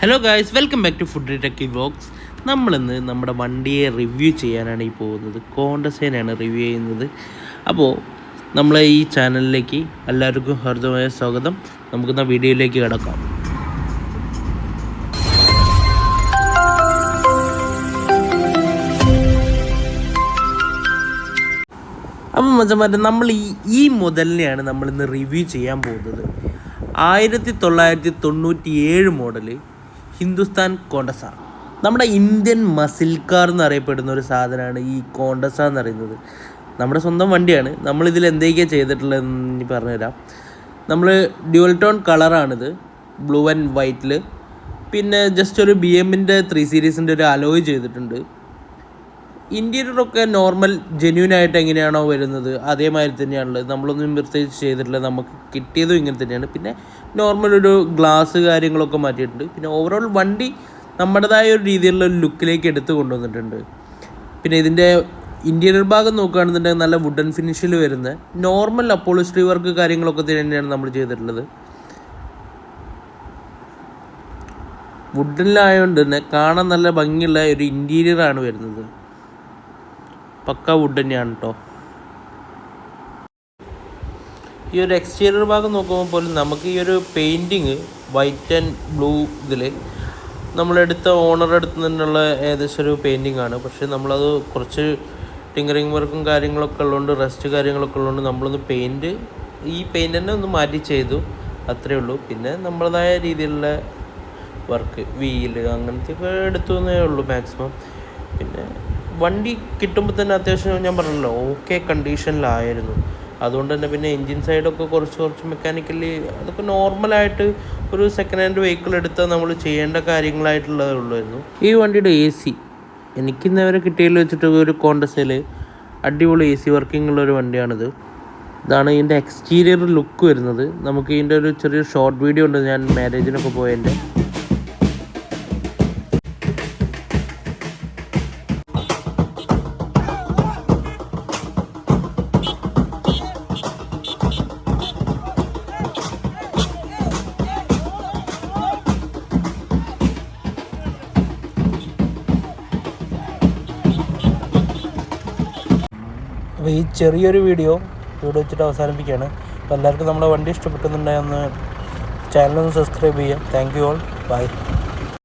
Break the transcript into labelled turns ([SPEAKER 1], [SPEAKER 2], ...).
[SPEAKER 1] Hello guys welcome back to food techie vlogs നമ്മളിന്ന് നമ്മുടെ വണ്ടിയെ റിവ്യൂ ചെയ്യാനാണ് ഈ പോകുന്നത്. കോണ്ടസേനാണ് റിവ്യൂ ചെയ്യുന്നത്. അപ്പോൾ നമ്മളെ ഈ ചാനലിലേക്ക് എല്ലാവർക്കും ഹൃദയമായ സ്വാഗതം. നമുക്കിന്ന് വീഡിയോയിലേക്ക് കിടക്കാം. അപ്പം മച്ചന്മാരെ നമ്മൾ ഈ ഈ മുതലിനെയാണ് നമ്മളിന്ന് റിവ്യൂ ചെയ്യാൻ പോകുന്നത്. ആയിരത്തി തൊള്ളായിരത്തി തൊണ്ണൂറ്റി ഏഴ് മോഡൽ ഹിന്ദുസ്ഥാൻ കോണ്ടസ നമ്മുടെ ഇന്ത്യൻ മസിൽ കാർ എന്നറിയപ്പെടുന്ന ഒരു സാധനമാണ് ഈ കോണ്ടസ എന്ന് പറയുന്നത് നമ്മുടെ സ്വന്തം വണ്ടിയാണ്. നമ്മളിതിൽ എന്തൊക്കെയാണ് ചെയ്തിട്ടുള്ളതെന്ന് പറഞ്ഞുതരാം. നമ്മൾ ഡ്യുവൽ ടോൺ കളറാണിത് ബ്ലൂ ആൻഡ് വൈറ്റിൽ പിന്നെ ജസ്റ്റ് ഒരു ബി എമ്മിന്റെ ത്രീ സീരീസിന്റെ ഒരു അലോയ് ചെയ്തിട്ടുണ്ട്. ഇന്റീരിയറൊക്കെ നോർമൽ ജെന്യൂൻ ആയിട്ട് എങ്ങനെയാണോ വരുന്നത് അതേമാതിരി തന്നെയാണുള്ളത്. നമ്മളൊന്നും പ്രത്യേകിച്ച് ചെയ്തിട്ടില്ല. നമുക്ക് കിട്ടിയതും ഇങ്ങനെ തന്നെയാണ്. പിന്നെ നോർമൽ ഒരു ഗ്ലാസ് കാര്യങ്ങളൊക്കെ മാറ്റിയിട്ടുണ്ട്. പിന്നെ ഓവറോൾ വണ്ടി നമ്മുടേതായ ഒരു രീതിയിലുള്ള ഒരു ലുക്കിലേക്ക് എടുത്തു കൊണ്ടുവന്നിട്ടുണ്ട്. പിന്നെ ഇതിന്റെ ഇന്റീരിയർ ഭാഗം നോക്കുകയാണെന്നുണ്ടെങ്കിൽ നല്ല വുഡൻ ഫിനിഷിൽ വരുന്ന നോർമൽ അപ്പോളിസ്ട്രി വർക്ക് കാര്യങ്ങളൊക്കെ തന്നെയാണ് നമ്മൾ ചെയ്തിട്ടുള്ളത്. വുഡനിലായതുകൊണ്ട് തന്നെ കാണാൻ നല്ല ഭംഗിയുള്ള ഒരു ഇന്റീരിയറാണ് വരുന്നത്. പക്ക വുഡ് തന്നെയാണ് കേട്ടോ ഈ ഒരു എക്സ്റ്റീരിയർ ഭാഗം നോക്കുമ്പോൾ പോലും നമുക്ക് ഈ ഒരു പെയിന്റിങ് വൈറ്റ് ആൻഡ് ബ്ലൂ ഇതിൽ നമ്മളെടുത്ത ഓണർ അടുത്ത് നിന്നുള്ള ഏകദേശം ഒരു പെയിന്റിങ് ആണ്. പക്ഷേ നമ്മളത് കുറച്ച് ടിങ്കറിങ് വർക്കും കാര്യങ്ങളൊക്കെ ഉള്ളതുകൊണ്ട് റെസ്റ്റ് കാര്യങ്ങളൊക്കെ ഉള്ളതുകൊണ്ട് നമ്മളൊന്ന് പെയിന്റ് ഈ പെയിന്റ് തന്നെ ഒന്ന് മാറ്റി ചെയ്തു. അത്രയേ ഉള്ളൂ. പിന്നെ നമ്മളതായ രീതിയിലുള്ള വർക്ക് വീൽ അങ്ങനത്തെയൊക്കെ എടുത്തു എന്നേ ഉള്ളൂ മാക്സിമം പിന്നെ വണ്ടി കിട്ടുമ്പോൾ തന്നെ അത്യാവശ്യം ഞാൻ പറഞ്ഞല്ലോ ഓക്കെ കണ്ടീഷനിലായിരുന്നു അതുകൊണ്ട് തന്നെ പിന്നെ എൻജിൻ സൈഡൊക്കെ കുറച്ച് കുറച്ച് മെക്കാനിക്കലി അതൊക്കെ നോർമലായിട്ട് ഒരു സെക്കൻഡ് ഹാൻഡ് വെഹിക്കിൾ എടുത്താൽ നമ്മൾ ചെയ്യേണ്ട കാര്യങ്ങളായിട്ടുള്ളതേ ഉള്ളായിരുന്നു. ഈ വണ്ടിയുടെ എ സി എനിക്കിന്ന് വരെ കിട്ടിയതിൽ വെച്ചിട്ട് ഒരു കോണ്ടസിൽ അടിപൊളി എ സി വർക്കിംഗ് ഉള്ള ഒരു വണ്ടിയാണിത്. ഇതാണ് ഇതിന്റെ എക്സ്റ്റീരിയർ ലുക്ക് വരുന്നത്. നമുക്ക് ഇതിന്റെ ഒരു ചെറിയ ഷോർട്ട് വീഡിയോ ഉണ്ട് ഞാൻ മാരേജിനൊക്കെ പോയതിന്റെ അപ്പോൾ ഈ ചെറിയൊരു വീഡിയോ ഇവിടെ വെച്ചിട്ട് അവസാനിപ്പിക്കുകയാണ്. അപ്പോൾ എല്ലാവർക്കും നമ്മുടെ വണ്ടി ചാനൽ ഒന്ന് സബ്സ്ക്രൈബ് ചെയ്യുക. Thank you all. ബൈ.